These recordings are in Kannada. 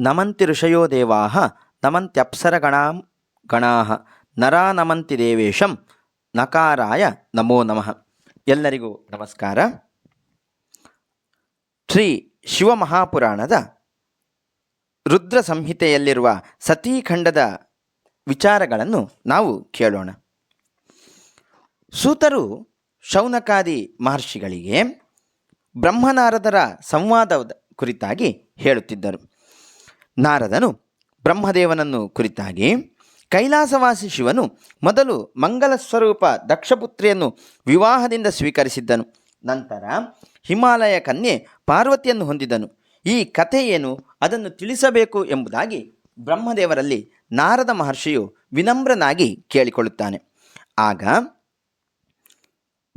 ನಮಂತಿ ಋಷಯೋ ದೇವಾ ನಮಂತ್ಯಪ್ಸರಗಣಾಂ ಗಣಾಹ, ನರಾ ನಮಂತಿ ದೇವೇಶಂ, ನಕಾರಾಯ ನಮೋ ನಮಃ. ಎಲ್ಲರಿಗೂ ನಮಸ್ಕಾರ. ಶ್ರೀ ಶಿವಮಹಾಪುರಾಣದ ರುದ್ರ ಸಂಹಿತೆಯಲ್ಲಿರುವ ಸತೀಖಂಡದ ವಿಚಾರಗಳನ್ನು ನಾವು ಕೇಳೋಣ. ಸೂತರು ಶೌನಕಾದಿ ಮಹರ್ಷಿಗಳಿಗೆ ಬ್ರಹ್ಮನಾರದರ ಸಂವಾದದ ಕುರಿತಾಗಿ ಹೇಳುತ್ತಿದ್ದರು. ನಾರದನು ಬ್ರಹ್ಮದೇವನನ್ನು ಕುರಿತಾಗಿ ಕೈಲಾಸವಾಸಿ ಶಿವನು ಮೊದಲು ಮಂಗಲ ಸ್ವರೂಪ ದಕ್ಷಪುತ್ರಿಯನ್ನು ವಿವಾಹದಿಂದ ಸ್ವೀಕರಿಸಿದ್ದನು. ನಂತರ ಹಿಮಾಲಯ ಕನ್ಯೆ ಪಾರ್ವತಿಯನ್ನು ಹೊಂದಿದನು. ಈ ಕಥೆ ಏನು ಅದನ್ನು ತಿಳಿಸಬೇಕು ಎಂಬುದಾಗಿ ಬ್ರಹ್ಮದೇವರಲ್ಲಿ ನಾರದ ಮಹರ್ಷಿಯು ವಿನಮ್ರನಾಗಿ ಕೇಳಿಕೊಳ್ಳುತ್ತಾನೆ. ಆಗ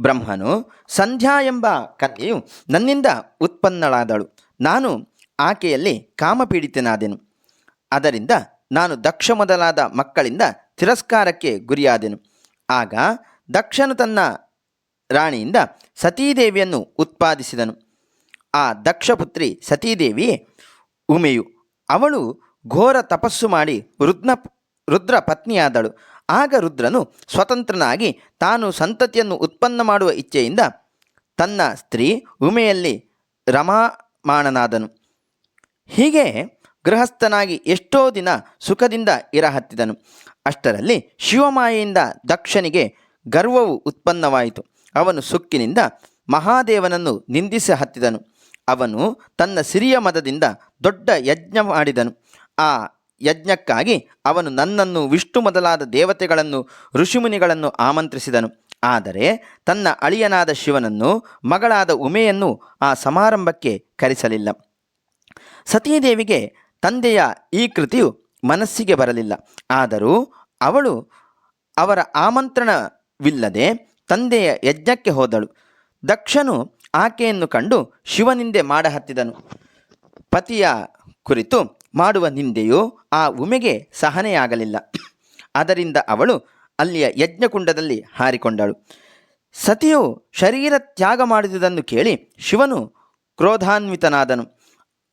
ಬ್ರಹ್ಮನು ಸಂಧ್ಯಾ ಎಂಬ ಕನ್ಯೆಯು ನನ್ನಿಂದ ಉತ್ಪನ್ನಳಾದಳು. ನಾನು ಆಕೆಯಲ್ಲಿ ಕಾಮಪೀಡಿತನಾದೆನು. ಅದರಿಂದ ನಾನು ದಕ್ಷ ಮೊದಲಾದ ಮಕ್ಕಳಿಂದ ತಿರಸ್ಕಾರಕ್ಕೆ ಗುರಿಯಾದೆನು. ಆಗ ದಕ್ಷನು ತನ್ನ ರಾಣಿಯಿಂದ ಸತೀದೇವಿಯನ್ನು ಉತ್ಪಾದಿಸಿದನು. ಆ ದಕ್ಷಪುತ್ರಿ ಸತೀದೇವಿಯೇ, ಉಮೆಯು. ಅವಳು ಘೋರ ತಪಸ್ಸು ಮಾಡಿ ರುದ್ನ ರುದ್ರ ಪತ್ನಿಯಾದಳು. ಆಗ ರುದ್ರನು ಸ್ವತಂತ್ರನಾಗಿ ತಾನು ಸಂತತಿಯನ್ನು ಉತ್ಪನ್ನ ಮಾಡುವ ಇಚ್ಛೆಯಿಂದ ತನ್ನ ಸ್ತ್ರೀ ಉಮೆಯಲ್ಲಿ ರಮಾಮಾಣನಾದನು. ಹೀಗೆ ಗೃಹಸ್ಥನಾಗಿ ಎಷ್ಟೋ ದಿನ ಸುಖದಿಂದ ಇರಹತ್ತಿದನು. ಅಷ್ಟರಲ್ಲಿ ಶಿವಮಾಯೆಯಿಂದ ದಕ್ಷನಿಗೆ ಗರ್ವವು ಉತ್ಪನ್ನವಾಯಿತು. ಅವನು ಸುಕ್ಕಿನಿಂದ ಮಹಾದೇವನನ್ನು ನಿಂದಿಸಿ ಹತ್ತಿದನು. ಅವನು ತನ್ನ ಸಿರಿಯ ಮದದಿಂದ ದೊಡ್ಡ ಯಜ್ಞ ಮಾಡಿದನು. ಆ ಯಜ್ಞಕ್ಕಾಗಿ ಅವನು ನನ್ನನ್ನು ವಿಷ್ಣು ಮೊದಲಾದ ದೇವತೆಗಳನ್ನು, ಋಷಿಮುನಿಗಳನ್ನು ಆಮಂತ್ರಿಸಿದನು. ಆದರೆ ತನ್ನ ಅಳಿಯನಾದ ಶಿವನನ್ನು ಮಗಳಾದ ಉಮೆಯನ್ನು ಆ ಸಮಾರಂಭಕ್ಕೆ ಕರೆಸಲಿಲ್ಲ. ಸತೀದೇವಿಗೆ ತಂದೆಯ ಈ ಕೃತಿಯು ಮನಸ್ಸಿಗೆ ಬರಲಿಲ್ಲ. ಆದರೂ ಅವಳು ಅವರ ಆಮಂತ್ರಣವಿಲ್ಲದೆ ತಂದೆಯ ಯಜ್ಞಕ್ಕೆ ಹೋದಳು. ದಕ್ಷನು ಆಕೆಯನ್ನು ಕಂಡು ಶಿವನಿಂದೆ ಮಾಡಹತ್ತಿದನು. ಪತಿಯ ಕುರಿತು ಮಾಡುವ ನಿಂದೆಯು ಆ ಉಮೆಗೆ ಸಹನೆಯಾಗಲಿಲ್ಲ. ಅದರಿಂದ ಅವಳು ಅಲ್ಲಿಯ ಯಜ್ಞಕುಂಡದಲ್ಲಿ ಹಾರಿಕೊಂಡಳು. ಸತಿಯು ಶರೀರ ತ್ಯಾಗ ಮಾಡಿದುದನ್ನು ಕೇಳಿ ಶಿವನು ಕ್ರೋಧಾನ್ವಿತನಾದನು.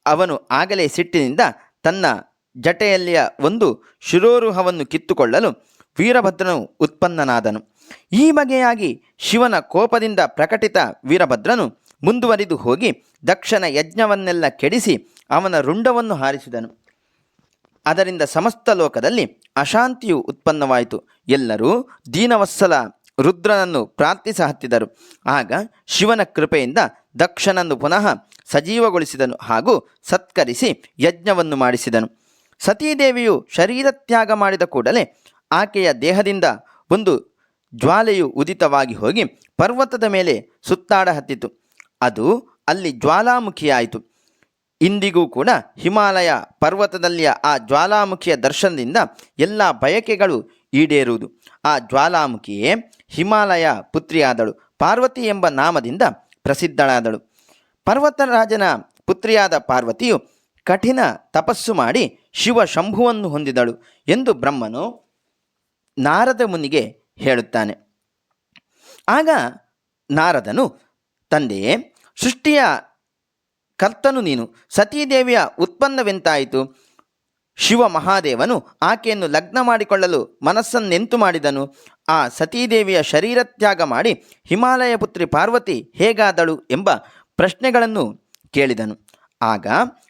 ಅವನು ಆಗಲೇ ಸಿಟ್ಟಿನಿಂದ ತನ್ನ ಜಟೆಯಲ್ಲಿಯ ಒಂದು ಶಿರೋರುಹವನ್ನು ಕಿತ್ತುಕೊಳ್ಳಲು ವೀರಭದ್ರನು ಉತ್ಪನ್ನನಾದನು. ಈ ಬಗೆಯಾಗಿ ಶಿವನ ಕೋಪದಿಂದ ಪ್ರಕಟಿತ ವೀರಭದ್ರನು ಮುಂದುವರಿದು ಹೋಗಿ ದಕ್ಷನ ಯಜ್ಞವನ್ನೆಲ್ಲ ಕೆಡಿಸಿ ಅವನ ರುಂಡವನ್ನು ಹಾರಿಸಿದನು. ಅದರಿಂದ ಸಮಸ್ತ ಲೋಕದಲ್ಲಿ ಅಶಾಂತಿಯು ಉತ್ಪನ್ನವಾಯಿತು. ಎಲ್ಲರೂ ದೀನವತ್ಸಲ ರುದ್ರನನ್ನು ಪ್ರಾರ್ಥಿಸ ಹತ್ತಿದರು. ಆಗ ಶಿವನ ಕೃಪೆಯಿಂದ ದಕ್ಷನನ್ನು ಪುನಃ ಸಜೀವಗೊಳಿಸಿದನು ಹಾಗೂ ಸತ್ಕರಿಸಿ ಯಜ್ಞವನ್ನು ಮಾಡಿಸಿದನು. ಸತೀದೇವಿಯು ಶರೀರ ತ್ಯಾಗ ಮಾಡಿದ ಕೂಡಲೇ ಆಕೆಯ ದೇಹದಿಂದ ಒಂದು ಜ್ವಾಲೆಯು ಉದಿತವಾಗಿ ಹೋಗಿ ಪರ್ವತದ ಮೇಲೆ ಸುತ್ತಾಡ ಹತ್ತಿತು. ಅದು ಅಲ್ಲಿ ಜ್ವಾಲಾಮುಖಿಯಾಯಿತು. ಇಂದಿಗೂ ಕೂಡ ಹಿಮಾಲಯ ಪರ್ವತದಲ್ಲಿಯ ಆ ಜ್ವಾಲಾಮುಖಿಯ ದರ್ಶನದಿಂದ ಎಲ್ಲ ಬಯಕೆಗಳು ಈಡೇರುವುದು. ಆ ಜ್ವಾಲಾಮುಖಿಯೇ ಹಿಮಾಲಯ ಪುತ್ರಿಯಾದಳು. ಪಾರ್ವತಿ ಎಂಬ ನಾಮದಿಂದ ಪ್ರಸಿದ್ಧಳಾದಳು. ಪರ್ವತರಾಜನ ಪುತ್ರಿಯಾದ ಪಾರ್ವತಿಯು ಕಠಿಣ ತಪಸ್ಸು ಮಾಡಿ ಶಿವ ಶಂಭುವನ್ನು ಹೊಂದಿದಳು ಎಂದು ಬ್ರಹ್ಮನು ನಾರದ ಮುನಿಗೆ ಹೇಳುತ್ತಾನೆ. ಆಗ ನಾರದನು, ತಂದೆಯೇ, ಸೃಷ್ಟಿಯ ಕರ್ತನು ನೀನು. ಸತೀದೇವಿಯ ಉತ್ಪನ್ನವೆಂತಾಯಿತು? ಶಿವ ಮಹಾದೇವನು ಆಕೆಯನ್ನು ಲಗ್ನ ಮಾಡಿಕೊಳ್ಳಲು ಮನಸ್ಸನ್ನೆಂತು ಮಾಡಿದನು. ಆ ಸತೀದೇವಿಯ ಶರೀರ ತ್ಯಾಗ ಮಾಡಿ ಹಿಮಾಲಯ ಪುತ್ರಿ ಪಾರ್ವತಿ ಹೇಗಾದಳು ಎಂಬ ಪ್ರಶ್ನೆಗಳನ್ನು ಕೇಳಿದನು. ಆಗ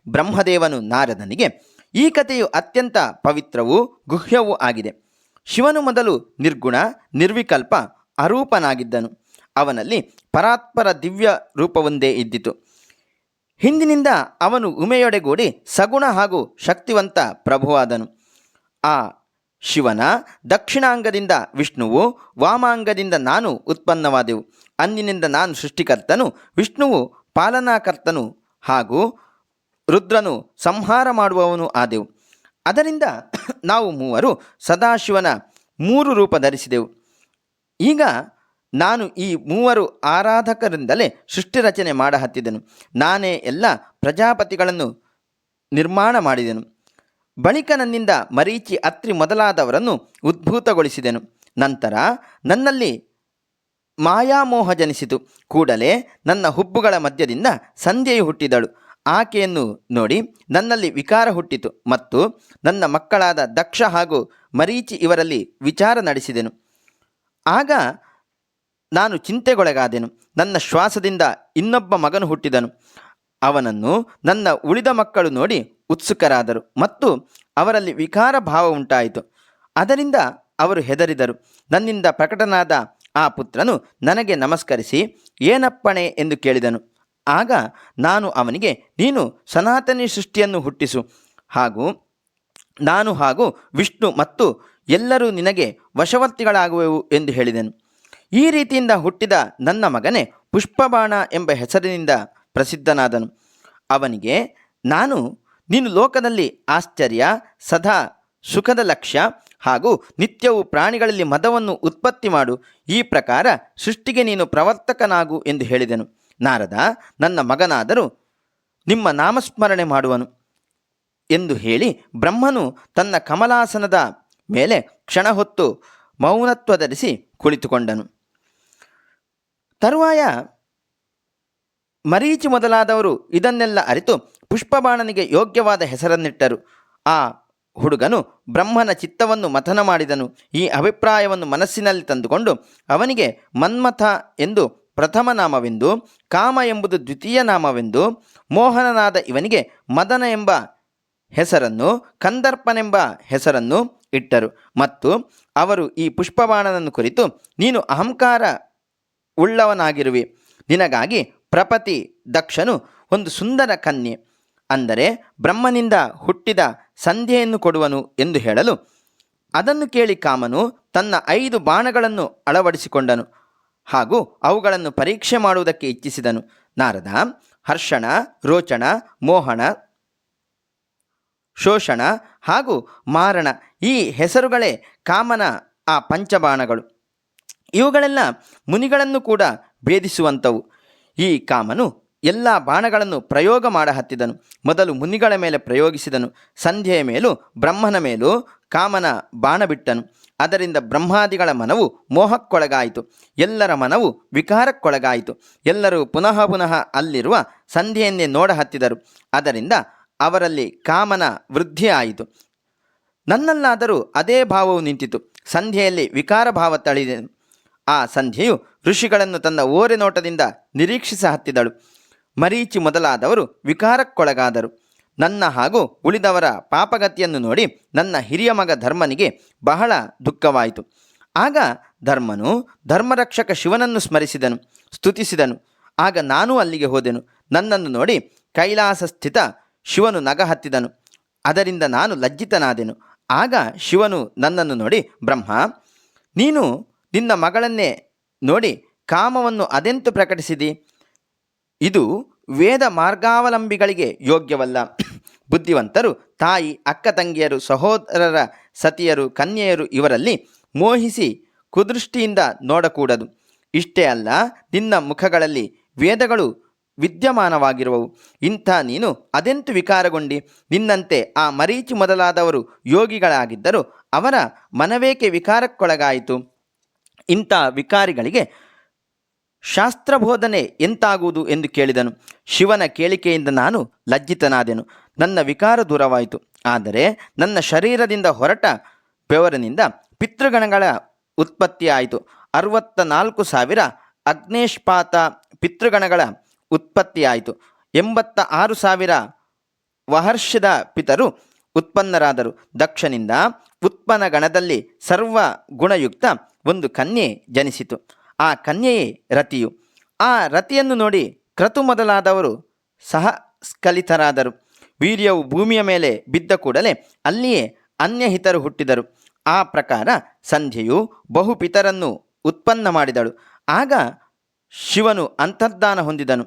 ಬ್ರಹ್ಮದೇವನು ನಾರದನಿಗೆ, ಈ ಕಥೆಯು ಅತ್ಯಂತ ಪವಿತ್ರವೂ ಗುಹ್ಯವೂ ಆಗಿದೆ. ಶಿವನು ಮೊದಲು ನಿರ್ಗುಣ, ನಿರ್ವಿಕಲ್ಪ, ಅರೂಪನಾಗಿದ್ದನು. ಅವನಲ್ಲಿ ಪರಾತ್ಪರ ದಿವ್ಯ ರೂಪವೊಂದೇ ಇದ್ದಿತು. ಹಿಂದಿನಿಂದ ಅವನು ಉಮೆಯೊಡೆಗೂಡಿ ಸಗುಣ ಹಾಗೂ ಶಕ್ತಿವಂತ ಪ್ರಭುವಾದನು. ಆ ಶಿವನ ದಕ್ಷಿಣಾಂಗದಿಂದ ವಿಷ್ಣುವು, ವಾಮಾಂಗದಿಂದ ನಾನು ಉತ್ಪನ್ನವಾದೆವು. ಅಂದಿನಿಂದ ನಾನು ಸೃಷ್ಟಿಕರ್ತನು, ವಿಷ್ಣುವು ಪಾಲನಾಕರ್ತನು ಹಾಗೂ ರುದ್ರನು ಸಂಹಾರ ಮಾಡುವವನು ಆದೆವು. ಅದರಿಂದ ನಾವು ಮೂವರು ಸದಾಶಿವನ ಮೂರು ರೂಪ ಧರಿಸಿದೆವು. ಈಗ ನಾನು ಈ ಮೂವರು ಆರಾಧಕರಿಂದಲೇ ಸೃಷ್ಟಿ ರಚನೆ ಮಾಡ ಹತ್ತಿದನು ನಾನೇ ಎಲ್ಲ ಪ್ರಜಾಪತಿಗಳನ್ನು ನಿರ್ಮಾಣ ಮಾಡಿದೆನು. ಬಳಿಕ ನನ್ನಿಂದ ಮರೀಚಿ ಅತ್ರಿ ಮೊದಲಾದವರನ್ನು ಉದ್ಭೂತಗೊಳಿಸಿದೆನು. ನಂತರ ನನ್ನಲ್ಲಿ ಮಾಯಾಮೋಹ ಜನಿಸಿತು. ಕೂಡಲೇ ನನ್ನ ಹುಬ್ಬುಗಳ ಮಧ್ಯದಿಂದ ಸಂಧ್ಯೆಯು ಹುಟ್ಟಿದಳು. ಆಕೆಯನ್ನು ನೋಡಿ ನನ್ನಲ್ಲಿ ವಿಕಾರ ಹುಟ್ಟಿತು ಮತ್ತು ನನ್ನ ಮಕ್ಕಳಾದ ದಕ್ಷ ಹಾಗೂ ಮರೀಚಿ ಇವರಲ್ಲಿ ವಿಚಾರ ನಡೆಸಿದೆನು. ಆಗ ನಾನು ಚಿಂತೆಗೊಳಗಾದೆನು. ನನ್ನ ಶ್ವಾಸದಿಂದ ಇನ್ನೊಬ್ಬ ಮಗನು ಹುಟ್ಟಿದನು. ಅವನನ್ನು ನನ್ನ ಉಳಿದ ಮಕ್ಕಳು ನೋಡಿ ಉತ್ಸುಕರಾದರು ಮತ್ತು ಅವರಲ್ಲಿ ವಿಕಾರ ಭಾವ ಉಂಟಾಯಿತು. ಅದರಿಂದ ಅವರು ಹೆದರಿದರು. ನನ್ನಿಂದ ಪ್ರಕಟನಾದ ಆ ಪುತ್ರನು ನನಗೆ ನಮಸ್ಕರಿಸಿ, ಏನಪ್ಪಣೆ? ಎಂದು ಕೇಳಿದನು. ಆಗ ನಾನು ಅವನಿಗೆ, ನೀನು ಸನಾತನಿ ಸೃಷ್ಟಿಯನ್ನು ಹುಟ್ಟಿಸು. ಹಾಗೂ ನಾನು ಹಾಗೂ ವಿಷ್ಣು ಮತ್ತು ಎಲ್ಲರೂ ನಿನಗೆ ವಶವರ್ತಿಗಳಾಗುವೆವು ಎಂದು ಹೇಳಿದೆನು. ಈ ರೀತಿಯಿಂದ ಹುಟ್ಟಿದ ನನ್ನ ಮಗನೇ ಪುಷ್ಪಬಾಣ ಎಂಬ ಹೆಸರಿನಿಂದ ಪ್ರಸಿದ್ಧನಾದನು. ಅವನಿಗೆ, ನಾನು ನೀನು ಲೋಕದಲ್ಲಿ ಆಶ್ಚರ್ಯ, ಸದಾ ಸುಖದ ಲಕ್ಷ್ಯ ಹಾಗೂ ನಿತ್ಯವು ಪ್ರಾಣಿಗಳಲ್ಲಿ ಮದವನ್ನು ಉತ್ಪತ್ತಿ ಮಾಡು. ಈ ಪ್ರಕಾರ ಸೃಷ್ಟಿಗೆ ನೀನು ಪ್ರವರ್ತಕನಾಗು ಎಂದು ಹೇಳಿದನು. ನಾರದ, ನನ್ನ ಮಗನಾದರೂ ನಿಮ್ಮ ನಾಮಸ್ಮರಣೆ ಮಾಡುವನು ಎಂದು ಹೇಳಿ ಬ್ರಹ್ಮನು ತನ್ನ ಕಮಲಾಸನದ ಮೇಲೆ ಕ್ಷಣ ಹೊತ್ತು ಮೌನತ್ವ ಧರಿಸಿ ಕುಳಿತುಕೊಂಡನು. ತರುವಾಯ ಮರೀಚಿ ಮೊದಲಾದವರು ಇದನ್ನೆಲ್ಲ ಅರಿತು ಪುಷ್ಪಬಾಣನಿಗೆ ಯೋಗ್ಯವಾದ ಹೆಸರನ್ನಿಟ್ಟರು. ಆ ಹುಡುಗನು ಬ್ರಹ್ಮನ ಚಿತ್ತವನ್ನು ಮಥನ ಮಾಡಿದನು. ಈ ಅಭಿಪ್ರಾಯವನ್ನು ಮನಸ್ಸಿನಲ್ಲಿ ತಂದುಕೊಂಡು ಅವನಿಗೆ ಮನ್ಮಥ ಎಂದು ಪ್ರಥಮ ನಾಮವೆಂದು, ಕಾಮ ಎಂಬುದು ದ್ವಿತೀಯ ನಾಮವೆಂದು, ಮೋಹನನಾದ ಇವನಿಗೆ ಮದನ ಎಂಬ ಹೆಸರನ್ನು, ಕಂದರ್ಪನೆಂಬ ಹೆಸರನ್ನು ಇಟ್ಟರು. ಮತ್ತು ಅವರು ಈ ಪುಷ್ಪಬಾಣನನ್ನು ಕುರಿತು, ನೀನು ಅಹಂಕಾರ ಉಳ್ಳವನಾಗಿರುವಿ. ನಿನಗಾಗಿ ಪ್ರಪತಿ ದಕ್ಷನು ಒಂದು ಸುಂದರ ಕನ್ಯೆ. ಅಂದರೆ ಬ್ರಹ್ಮನಿಂದ ಹುಟ್ಟಿದ ಸಂಧ್ಯೆಯನ್ನು ಕೊಡುವನು ಎಂದು ಹೇಳಲು. ಅದನ್ನು ಕೇಳಿ ಕಾಮನು ತನ್ನ ಐದು ಬಾಣಗಳನ್ನು ಅಳವಡಿಸಿಕೊಂಡನು. ಹಾಗೂ ಅವುಗಳನ್ನು ಪರೀಕ್ಷೆ ಮಾಡುವುದಕ್ಕೆ ಇಚ್ಛಿಸಿದನು. ನಾರದ, ಹರ್ಷಣ, ರೋಚಣ, ಮೋಹಣ, ಶೋಷಣ ಹಾಗೂ ಮಾರಣ ಈ ಹೆಸರುಗಳೇ ಕಾಮನ ಆ ಪಂಚಬಾಣಗಳು. ಇವುಗಳೆಲ್ಲ ಮುನಿಗಳನ್ನು ಕೂಡ ಭೇದಿಸುವಂಥವು. ಈ ಕಾಮನು ಎಲ್ಲ ಬಾಣಗಳನ್ನು ಪ್ರಯೋಗ ಮಾಡ ಹತ್ತಿದನು. ಮೊದಲು ಮುನಿಗಳ ಮೇಲೆ ಪ್ರಯೋಗಿಸಿದನು. ಸಂಧ್ಯೆಯ ಮೇಲೂ ಬ್ರಹ್ಮನ ಮೇಲೂ ಕಾಮನ ಬಾಣ ಬಿಟ್ಟನು. ಅದರಿಂದ ಬ್ರಹ್ಮಾದಿಗಳ ಮನವು ಮೋಹಕ್ಕೊಳಗಾಯಿತು. ಎಲ್ಲರ ಮನವು ವಿಕಾರಕ್ಕೊಳಗಾಯಿತು. ಎಲ್ಲರೂ ಪುನಃ ಪುನಃ ಅಲ್ಲಿರುವ ಸಂಧ್ಯೆಯನ್ನೇ ನೋಡಹತ್ತಿದರು ಅದರಿಂದ ಅವರಲ್ಲಿ ಕಾಮನ ವೃದ್ಧಿಯಾಯಿತು ನನ್ನಲ್ಲಾದರೂ ಅದೇ ಭಾವವು ನಿಂತಿತು. ಸಂಧ್ಯೆಯಲ್ಲಿ ವಿಕಾರ ಭಾವ ತಳಿದೆನು ಆ ಸಂಧ್ಯೆಯು ಋಷಿಗಳನ್ನು ತನ್ನ ಓರೆ ನೋಟದಿಂದ ನಿರೀಕ್ಷಿಸ ಹತ್ತಿದಳು. ಮರೀಚಿ ಮೊದಲಾದವರು ವಿಕಾರಕ್ಕೊಳಗಾದರು. ನನ್ನ ಹಾಗೂ ಉಳಿದವರ ಪಾಪಗತಿಯನ್ನು ನೋಡಿ ನನ್ನ ಹಿರಿಯ ಮಗ ಧರ್ಮನಿಗೆ ಬಹಳ ದುಃಖವಾಯಿತು. ಆಗ ಧರ್ಮನು ಧರ್ಮರಕ್ಷಕ ಶಿವನನ್ನು ಸ್ಮರಿಸಿದನು, ಸ್ತುತಿಸಿದನು. ಆಗ ನಾನೂ ಅಲ್ಲಿಗೆ ಹೋದೆನು. ನನ್ನನ್ನು ನೋಡಿ ಕೈಲಾಸ ಸ್ಥಿತ ಶಿವನು ನಗ ಹತ್ತಿದನು. ಅದರಿಂದ ನಾನು ಲಜ್ಜಿತನಾದೆನು. ಆಗ ಶಿವನು ನನ್ನನ್ನು ನೋಡಿ, ಬ್ರಹ್ಮ, ನೀನು ನಿನ್ನ ಮಗಳನ್ನೇ ನೋಡಿ ಕಾಮವನ್ನು ಅದೆಂತು ಪ್ರಕಟಿಸಿದಿ? ಇದು ವೇದ ಮಾರ್ಗಾವಲಂಬಿಗಳಿಗೆ ಯೋಗ್ಯವಲ್ಲ. ಬುದ್ಧಿವಂತರು, ತಾಯಿ, ಅಕ್ಕ ತಂಗಿಯರು, ಸಹೋದರರ ಸತಿಯರು, ಕನ್ಯೆಯರು ಇವರಲ್ಲಿ ಮೋಹಿಸಿ ಕುದೃಷ್ಟಿಯಿಂದ ನೋಡಕೂಡದು. ಇಷ್ಟೇ ಅಲ್ಲ, ನಿನ್ನ ಮುಖಗಳಲ್ಲಿ ವೇದಗಳು ವಿದ್ಯಮಾನವಾಗಿರುವವು. ಇಂಥ ನೀನು ಅದೆಂತು ವಿಕಾರಗೊಂಡಿ? ನಿನ್ನಂತೆ ಆ ಮರೀಚಿ ಮೊದಲಾದವರು ಯೋಗಿಗಳಾಗಿದ್ದರು ಅವರ ಮನವೇಕೆ ವಿಕಾರಕ್ಕೊಳಗಾಯಿತು? ಇಂಥ ವಿಕಾರಿಗಳಿಗೆ ಶಾಸ್ತ್ರಬೋಧನೆ ಎಂತಾಗುವುದು ಎಂದು ಕೇಳಿದನು. ಶಿವನ ಕೇಳಿಕೆಯಿಂದ ನಾನು ಲಜ್ಜಿತನಾದೆನು. ನನ್ನ ವಿಕಾರ ದೂರವಾಯಿತು. ಆದರೆ ನನ್ನ ಶರೀರದಿಂದ ಹೊರಟ ಬೆವರಿನಿಂದ ಪಿತೃಗಣಗಳ ಉತ್ಪತ್ತಿಯಾಯಿತು. ಅರವತ್ತ ನಾಲ್ಕು ಸಾವಿರ ಅಗ್ನೇಶ್ಪಾತ ಪಿತೃಗಣಗಳ ಉತ್ಪತ್ತಿಯಾಯಿತು. ಎಂಬತ್ತ ಆರು ಸಾವಿರ ವಹರ್ಷದ ಪಿತರು ಉತ್ಪನ್ನರಾದರು. ದಕ್ಷನಿಂದ ಉತ್ಪನ್ನ ಗಣದಲ್ಲಿ ಸರ್ವ ಗುಣಯುಕ್ತ ಒಂದು ಕನ್ಯೆ ಜನಿಸಿತು. ಆ ಕನ್ಯೆಯೇ ರತಿಯು. ಆ ರತಿಯನ್ನು ನೋಡಿ ಕ್ರತು ಮೊದಲಾದವರು ಸಹ ಸ್ಖಲಿತರಾದರು ವೀರ್ಯವು ಭೂಮಿಯ ಮೇಲೆ ಬಿದ್ದ ಕೂಡಲೇ ಅಲ್ಲಿಯೇ ಅನ್ಯಹಿತರು ಹುಟ್ಟಿದರು. ಆ ಪ್ರಕಾರ ಸಂಧ್ಯೆಯು ಬಹುಪಿತರನ್ನು ಉತ್ಪನ್ನ ಮಾಡಿದಳು. ಆಗ ಶಿವನು ಅಂತರ್ಧಾನ ಹೊಂದಿದನು.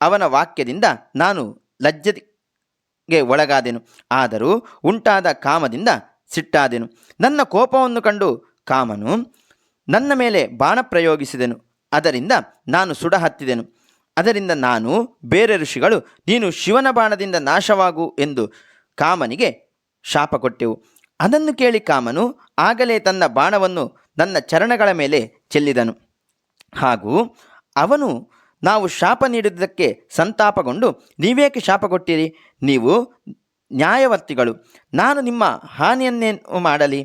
ಅವನ ವಾಕ್ಯದಿಂದ ನಾನು ಲಜ್ಜೆಗೆ ಒಳಗಾದೆನು. ಆದರೂ ಉಂಟಾದ ಕಾಮದಿಂದ ಸಿಟ್ಟಾದೆನು. ನನ್ನ ಕೋಪವನ್ನು ಕಂಡು ಕಾಮನು ನನ್ನ ಮೇಲೆ ಬಾಣ ಪ್ರಯೋಗಿಸಿದೆನು. ಅದರಿಂದ ನಾನು ಸುಡ ಹತ್ತಿದೆನು ಅದರಿಂದ ನಾನು ಬೇರೆ ಋಷಿಗಳು, ನೀನು ಶಿವನ ಬಾಣದಿಂದ ನಾಶವಾಗು ಎಂದು ಕಾಮನಿಗೆ ಶಾಪ ಕೊಟ್ಟೆವು. ಅದನ್ನು ಕೇಳಿ ಕಾಮನು ಆಗಲೇ ತನ್ನ ಬಾಣವನ್ನು ನನ್ನ ಚರಣಗಳ ಮೇಲೆ ಚೆಲ್ಲಿದನು. ಹಾಗೂ ಅವನು, ನಾವು ಶಾಪ ನೀಡಿದ್ದಕ್ಕೆ ಸಂತಾಪಗೊಂಡು ನೀವೇಕೆ ಶಾಪ ಕೊಟ್ಟಿರಿ? ನೀವು ನ್ಯಾಯವರ್ತಿಗಳು ನಾನು ನಿಮ್ಮ ಹಾನಿಯನ್ನೇನು ಮಾಡಲಿ?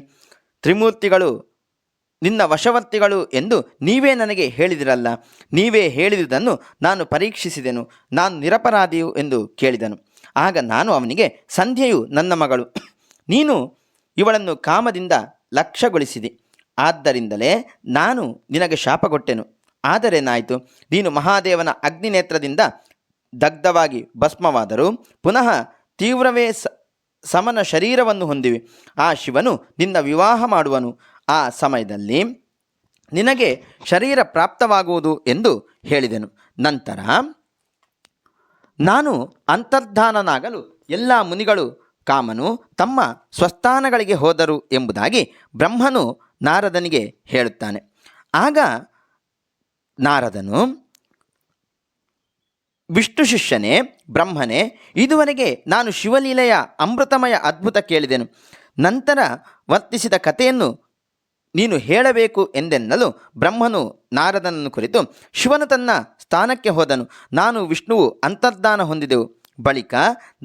ತ್ರಿಮೂರ್ತಿಗಳು ನಿನ್ನ ವಶವರ್ತಿಗಳು ಎಂದು ನೀವೇ ನನಗೆ ಹೇಳಿದಿರಲ್ಲ. ನೀವೇ ಹೇಳಿದುದನ್ನು ನಾನು ಪರೀಕ್ಷಿಸಿದೆನು. ನಾನು ನಿರಪರಾಧಿಯು ಎಂದು ಕೇಳಿದನು. ಆಗ ನಾನು ಅವನಿಗೆ, ಸಂಧ್ಯೆಯು ನನ್ನ ಮಗಳು. ನೀನು ಇವಳನ್ನು ಕಾಮದಿಂದ ಲಕ್ಷಗೊಳಿಸಿದೆ. ಆದ್ದರಿಂದಲೇ ನಾನು ನಿನಗೆ ಶಾಪ ಕೊಟ್ಟೆನು ಆದರೇನಾಯಿತು ನೀನು ಮಹಾದೇವನ ಅಗ್ನಿನೇತ್ರದಿಂದ ದಗ್ಧವಾಗಿ ಭಸ್ಮವಾದರೂ ಪುನಃ ತೀವ್ರವೇ ಸಮನ ಶರೀರವನ್ನು ಹೊಂದಿವೆ. ಆ ಶಿವನು ನಿನ್ನ ವಿವಾಹ ಮಾಡುವನು. ಆ ಸಮಯದಲ್ಲಿ ನಿನಗೆ ಶರೀರ ಪ್ರಾಪ್ತವಾಗುವುದು ಎಂದು ಹೇಳಿದೆನು. ನಂತರ ನಾನು ಅಂತರ್ಧಾನನಾಗಲು ಎಲ್ಲ ಮುನಿಗಳು ಕಾಮನು ತಮ್ಮ ಸ್ವಸ್ಥಾನಗಳಿಗೆ ಹೋದರು ಎಂಬುದಾಗಿ ಬ್ರಹ್ಮನು ನಾರದನಿಗೆ ಹೇಳುತ್ತಾನೆ. ಆಗ ನಾರದನು, ವಿಷ್ಣು ಶಿಷ್ಯನೇ, ಬ್ರಹ್ಮನೇ, ಇದುವರೆಗೆ ನಾನು ಶಿವಲೀಲೆಯ ಅಮೃತಮಯ ಅದ್ಭುತ ಕೇಳಿದೆನು. ನಂತರ ವರ್ತಿಸಿದ ಕಥೆಯನ್ನು ನೀನು ಹೇಳಬೇಕು ಎಂದೆನ್ನಲು ಬ್ರಹ್ಮನು ನಾರದನನ್ನು ಕುರಿತು, ಶಿವನು ತನ್ನ ಸ್ಥಾನಕ್ಕೆ ಹೋದನು, ನಾನು ವಿಷ್ಣುವು ಅಂತರ್ಧಾನ ಹೊಂದಿದೆವು. ಬಳಿಕ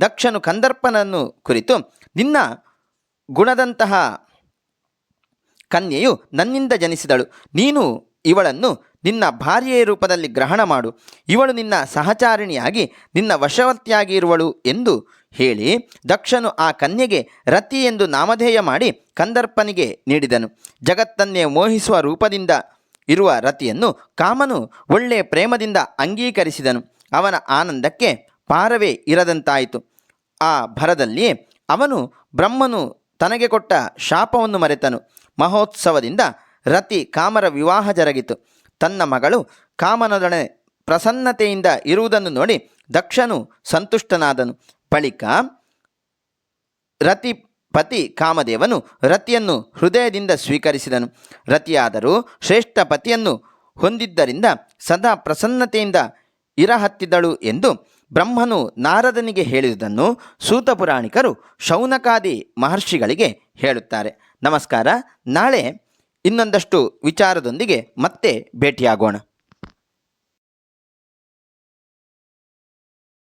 ದಕ್ಷನು ಕಂದರ್ಪನನ್ನು ಕುರಿತು, ನಿನ್ನ ಗುಣದಂತಹ ಕನ್ಯೆಯು ನನ್ನಿಂದ ಜನಿಸಿದಳು, ನೀನು ಇವಳನ್ನು ನಿನ್ನ ಭಾರ್ಯೆಯ ರೂಪದಲ್ಲಿ ಗ್ರಹಣ ಮಾಡು, ಇವಳು ನಿನ್ನ ಸಹಚಾರಿಣಿಯಾಗಿ ನಿನ್ನ ವಶವರ್ತಿಯಾಗಿ ಇರುವಳು ಎಂದು ಹೇಳಿ ದಕ್ಷನು ಆ ಕನ್ಯೆಗೆ ರತಿ ಎಂದು ನಾಮಧೇಯ ಮಾಡಿ ಕಂದರ್ಪನಿಗೆ ನೀಡಿದನು. ಜಗತ್ತನ್ನೇ ಮೋಹಿಸುವ ರೂಪದಿಂದ ಇರುವ ರತಿಯನ್ನು ಕಾಮನು ಒಳ್ಳೆಯ ಪ್ರೇಮದಿಂದ ಅಂಗೀಕರಿಸಿದನು. ಅವನ ಆನಂದಕ್ಕೆ ಪಾರವೇ ಇರದಂತಾಯಿತು. ಆ ಭರದಲ್ಲಿ ಅವನು ಬ್ರಹ್ಮನು ತನಗೆ ಕೊಟ್ಟ ಶಾಪವನ್ನು ಮರೆತನು. ಮಹೋತ್ಸವದಿಂದ ರತಿ ಕಾಮರ ವಿವಾಹ ಜರುಗಿತು. ತನ್ನ ಮಗಳು ಕಾಮನದೊಡನೆ ಪ್ರಸನ್ನತೆಯಿಂದ ಇರುವುದನ್ನು ನೋಡಿ ದಕ್ಷನು ಸಂತುಷ್ಟನಾದನು. ಬಳಿಕ ರತಿ ಪತಿ ಕಾಮದೇವನು ರತಿಯನ್ನು ಹೃದಯದಿಂದ ಸ್ವೀಕರಿಸಿದನು. ರತಿಯಾದರೂ ಶ್ರೇಷ್ಠ ಪತಿಯನ್ನು ಹೊಂದಿದ್ದರಿಂದ ಸದಾ ಪ್ರಸನ್ನತೆಯಿಂದ ಇರಹತ್ತಿದಳು ಎಂದು ಬ್ರಹ್ಮನು ನಾರದನಿಗೆ ಹೇಳಿದುದನ್ನು ಸೂತ ಪುರಾಣಿಕರು ಶೌನಕಾದಿ ಮಹರ್ಷಿಗಳಿಗೆ ಹೇಳುತ್ತಾರೆ. ನಮಸ್ಕಾರ, ನಾಳೆ ಇನ್ನೊಂದಷ್ಟು ವಿಚಾರದೊಂದಿಗೆ ಮತ್ತೆ ಭೇಟಿಯಾಗೋಣ.